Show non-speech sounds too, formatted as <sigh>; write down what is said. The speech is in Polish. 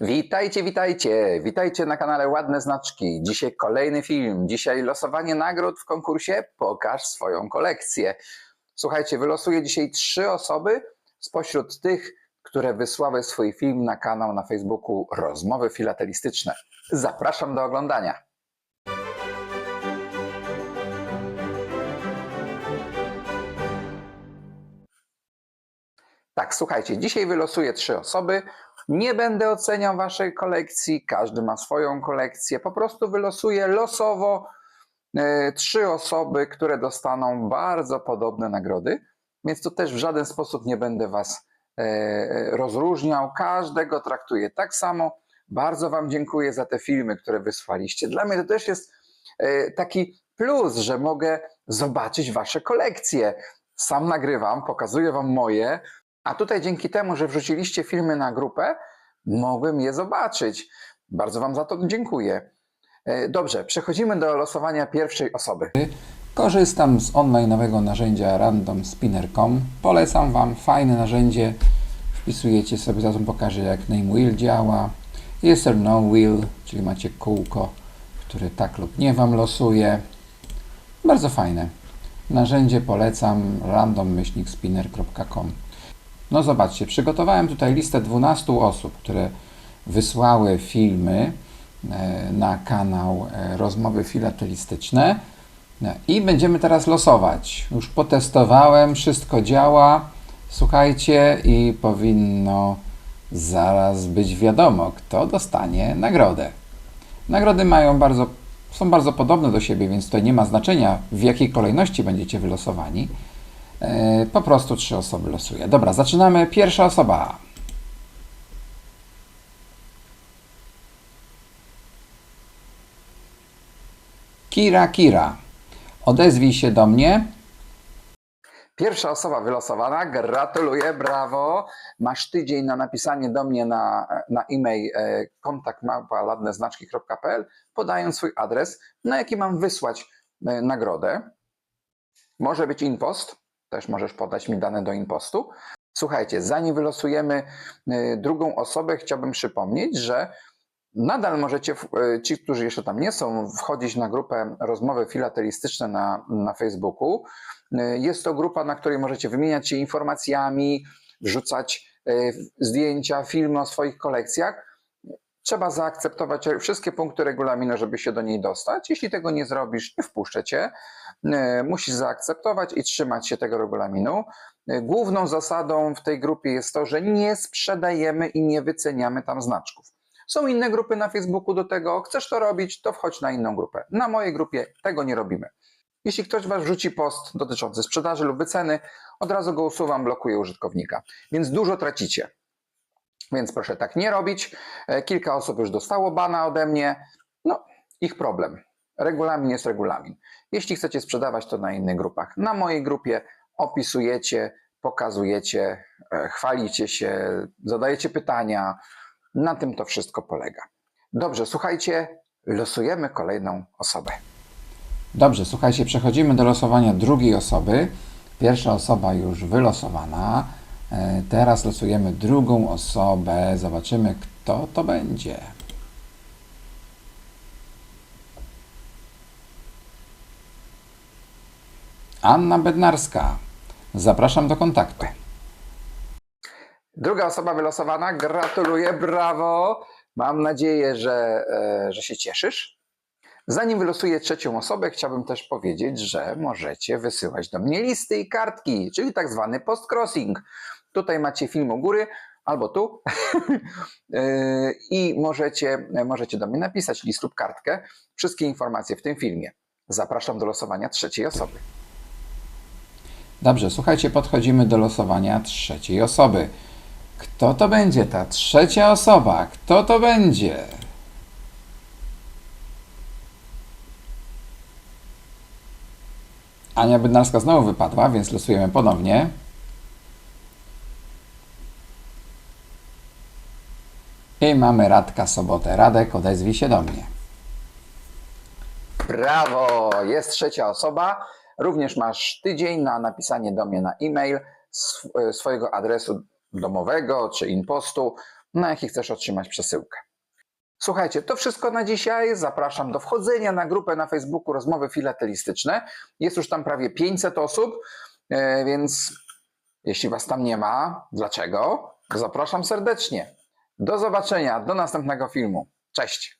Witajcie, witajcie, witajcie na kanale Ładne Znaczki. Dzisiaj kolejny film, dzisiaj losowanie nagród w konkursie Pokaż swoją kolekcję. Słuchajcie, wylosuję dzisiaj trzy osoby spośród tych, które wysłały swój film na kanał na Facebooku Rozmowy Filatelistyczne. Zapraszam do oglądania. Tak, słuchajcie, dzisiaj wylosuję trzy osoby. Nie będę oceniał waszej kolekcji, każdy ma swoją kolekcję. Po prostu wylosuję losowo e, trzy osoby, które dostaną bardzo podobne nagrody, więc to też w żaden sposób nie będę was e, rozróżniał. Każdego traktuję tak samo. Bardzo wam dziękuję za te filmy, które wysłaliście. Dla mnie to też jest e, taki plus, że mogę zobaczyć wasze kolekcje. Sam nagrywam, pokazuję wam moje, a tutaj dzięki temu, że wrzuciliście filmy na grupę, mogłem je zobaczyć. Bardzo Wam za to dziękuję. E, Dobrze, przechodzimy do losowania pierwszej osoby. Korzystam z online'owego narzędzia randomspinner.com. Polecam Wam, fajne narzędzie. Wpisujecie sobie, Wam pokażę jak name wheel działa. Yes or no wheel, czyli macie kółko, które tak lub nie Wam losuje. Bardzo fajne. Narzędzie polecam random-spinner.com. No zobaczcie, przygotowałem tutaj listę 12 osób, które wysłały filmy e, na kanał e, Rozmowy Filatelistyczne No i będziemy teraz losować. Już potestowałem, wszystko działa. Słuchajcie i powinno zaraz być wiadomo, kto dostanie nagrodę. Nagrody mają bardzo, są bardzo podobne do siebie, więc tutaj nie ma znaczenia, w jakiej kolejności będziecie wylosowani. E, Po prostu trzy osoby losuję. Dobra, zaczynamy. Pierwsza osoba. Kira Kira. Odezwij się do mnie. Pierwsza osoba wylosowana, gratuluję, brawo. Masz tydzień na napisanie do mnie na, na e-mail e, kontaktmałpa.ladneznaczki.pl podając swój adres, na jaki mam wysłać e, nagrodę. Może być impost, też możesz podać mi dane do impostu. Słuchajcie, zanim wylosujemy e, drugą osobę, chciałbym przypomnieć, że nadal możecie, e, ci, którzy jeszcze tam nie są, wchodzić na grupę Rozmowy Filatelistyczne na, na Facebooku. E, Jest to grupa, na której możecie wymieniać się informacjami, wrzucać zdjęcia, filmy o swoich kolekcjach. Trzeba zaakceptować wszystkie punkty regulaminu, żeby się do niej dostać. Jeśli tego nie zrobisz, nie wpuszczę cię. E, Musisz zaakceptować i trzymać się tego regulaminu. E, Główną zasadą w tej grupie jest to, że nie sprzedajemy i nie wyceniamy tam znaczków. Są inne grupy na Facebooku do tego. Chcesz to robić, to wchodź na inną grupę. Na mojej grupie tego nie robimy. Jeśli ktoś Was wrzuci post dotyczący sprzedaży lub wyceny, od razu go usuwam, blokuję użytkownika. Więc dużo tracicie. Więc proszę tak nie robić. E, Kilka osób już dostało bana ode mnie. No, ich problem. Regulamin jest regulamin. Jeśli chcecie sprzedawać to na innych grupach, na mojej grupie opisujecie, pokazujecie, e, chwalicie się, zadajecie pytania. Na tym to wszystko polega. Dobrze, słuchajcie, losujemy kolejną osobę. Dobrze, słuchajcie, przechodzimy do losowania drugiej osoby. Pierwsza osoba już wylosowana. E, Teraz losujemy drugą osobę. Zobaczymy, kto to będzie. Anna Bednarska. Zapraszam do kontaktu. Druga osoba wylosowana, gratuluję, brawo. Mam nadzieję, że, e, że się cieszysz. Zanim wylosuję trzecią osobę, chciałbym też powiedzieć, że możecie wysyłać do mnie listy i kartki, czyli tak zwany post-crossing. Tutaj macie film u góry albo tu E, <laughs> i możecie, możecie do mnie napisać list lub kartkę. Wszystkie informacje w tym filmie. Zapraszam do losowania trzeciej osoby. Dobrze, słuchajcie, podchodzimy do losowania trzeciej osoby. Kto to będzie ta trzecia osoba? Kto to będzie? Ania Bydnarska znowu wypadła, więc losujemy ponownie. I mamy Radka Sobotę. Radek, odezwij się do mnie. Brawo! Jest trzecia osoba. Również masz tydzień na napisanie do mnie na e-mail e, swojego adresu domowego czy impostu na jaki chcesz otrzymać przesyłkę. Słuchajcie, to wszystko na dzisiaj. Zapraszam do wchodzenia na grupę na Facebooku Rozmowy Filatelistyczne. Jest już tam prawie 500 osób, e, więc jeśli Was tam nie ma, dlaczego? Zapraszam serdecznie. Do zobaczenia, do następnego filmu. Cześć!